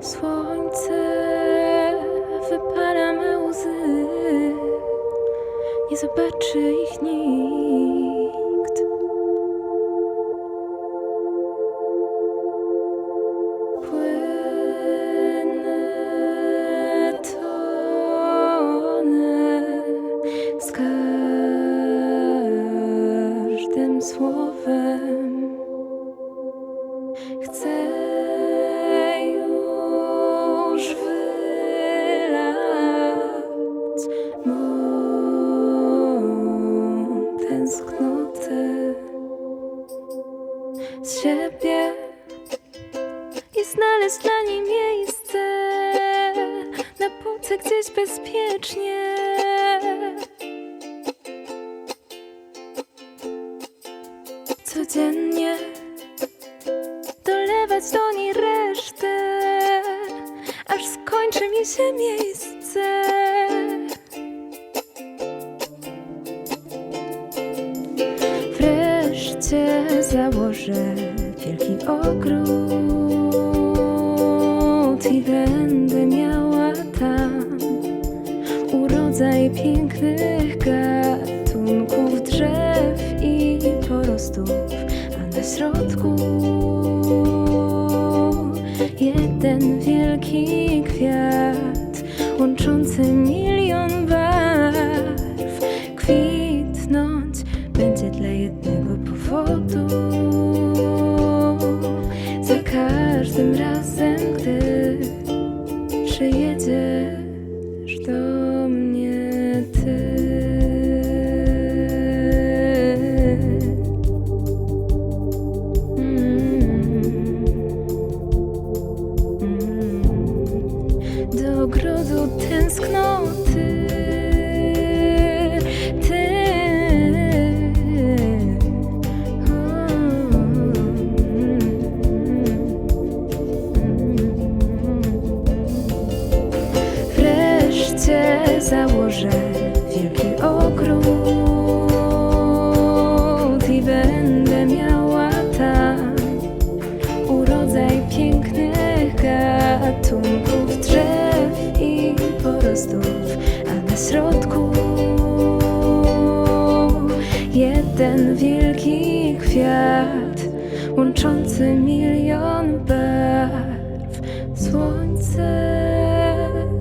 Słońce wypala me łzy, nie zobaczy ich nikt. Płynę, tonę z każdym słowem. Tęsknotę z siebie i znaleźć dla niej miejsce na półce gdzieś bezpiecznie. Codziennie dolewać do niej resztę, aż skończy mi się miejsce. Założę wielki ogród i będę miała tam urodzaj pięknych gatunków drzew i porostów, a na środku jeden wielki Do ogrodu tęsknoty ty. Wreszcie założę wielki ogród porostów, a na środku jeden wielki kwiat łączący milion barw. Słońce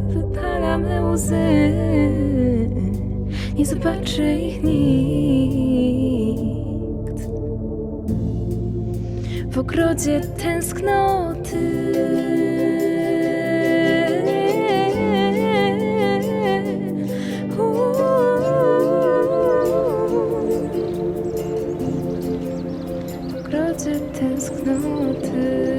wypala me łzy, nie zobaczy ich nikt w ogrodzie tęsknoty. Tęsknoty.